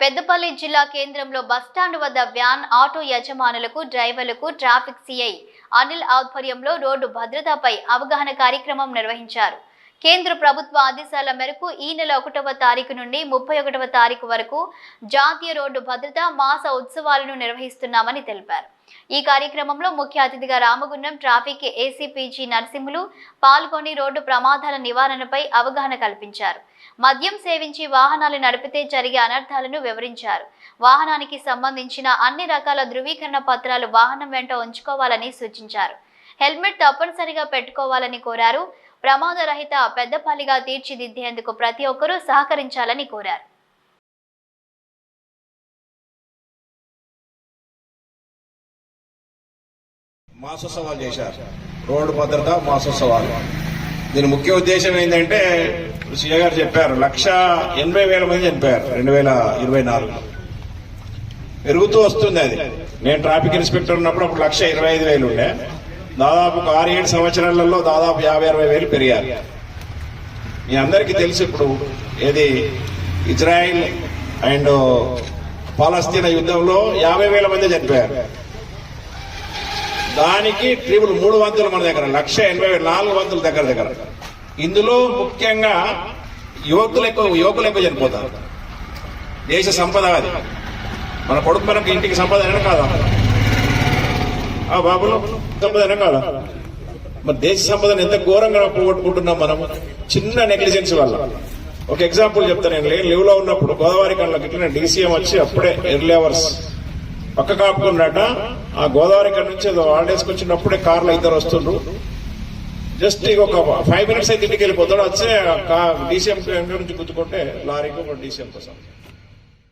పెద్దపల్లి జిల్లా కేంద్రంలో బస్టాండ్ వద్ద వ్యాన్ ఆటో యజమానులకు డ్రైవర్లకు ట్రాఫిక్ సిఐ అనిల్ ఆధ్వర్యంలో రోడ్డు భద్రతపై అవగాహన కార్యక్రమం నిర్వహించారు. కేంద్ర ప్రభుత్వ ఆదేశాల మేరకు ఈ నెల ఒకటవ తారీఖు నుండి ముప్పై ఒకటవ తారీఖు వరకు జాతీయ రోడ్డు భద్రత మాస ఉత్సవాలను నిర్వహిస్తున్నామని తెలిపారు. ఈ కార్యక్రమంలో ముఖ్య అతిథిగా రామగుండం ట్రాఫిక్ ఏసీపీజీ నరసింహులు పాల్గొని రోడ్డు ప్రమాదాల నివారణపై అవగాహన కల్పించారు. మద్యం సేవించి వాహనాలు నడిపితే జరిగే అనర్థాలను వివరించారు. వాహనానికి సంబంధించిన అన్ని రకాల ధృవీకరణ పత్రాలు వాహనం వెంట ఉంచుకోవాలని సూచించారు. హెల్మెట్ తప్పనిసరిగా పెట్టుకోవాలని కోరారు. ప్రమాదరహిత పెద్దపల్లిగా తీర్చిదిద్దేందుకు ప్రతి ఒక్కరూ సహకరించాలని కోరారు. మాసోత్సవాలు చేశారు. రోడ్డు భద్రత మాసోత్సవాలు దీని ముఖ్య ఉద్దేశం ఏంటంటే సీఏ గారు చెప్పారు లక్ష ఎనభై వేల మంది చనిపోయారు రెండు వేల ఇరవై నాలుగు పెరుగుతూ వస్తుంది అది. నేను ట్రాఫిక్ ఇన్స్పెక్టర్ ఉన్నప్పుడు అప్పుడు లక్ష ఇరవై ఐదు వేలు ఉండే. దాదాపు ఒక ఆరు ఏడు సంవత్సరాలలో దాదాపు యాభై అరవై వేలు పెరిగారు. మీ అందరికీ తెలుసు ఇప్పుడు ఏది ఇజ్రాయిల్ అండ్ పాలస్తీనా యుద్ధంలో యాభై వేల మంది చనిపోయారు. దానికి ట్రిపుల్ మూడు వంతులు మన దగ్గర లక్ష ఎనభై వేల నాలుగు వంతుల దగ్గర దగ్గర. ఇందులో ముఖ్యంగా యువకులు ఎక్కువ యువకులు ఎక్కువ చనిపోతారు. దేశ సంపద అది. మన కొడుకు మనకు ఇంటికి సంపద అయినా కాదా? ఆ బాబులు? సంపద అయినా కాదా? మరి దేశ సంపదను ఎంత ఘోరంగా పోగొట్టుకుంటున్నాం మనం? చిన్న నెగ్లిజెన్స్ వల్ల. ఒక ఎగ్జాంపుల్ చెప్తాను నేను. లీవ్లో ఉన్నప్పుడు గోదావరి కళ్ళకి ఇట్లా డీసీఎం వచ్చి అప్పుడే ఎర్లీ అవర్స్ పక్క కాపుకున్నట ఆ గోదావరి కాడ నుంచి ఏదో హాలిడేస్కి వచ్చినప్పుడే కార్లో ఇద్దరు వస్తుండ్రు. జస్ట్ ఇక ఒక ఫైవ్ మినిట్స్ అయితే ఇంటికి వెళ్ళిపోతాడు. వచ్చే డీసీఎం నుంచి గుర్తుకుంటే లారీకి ఒక డీసీఎం కోసం.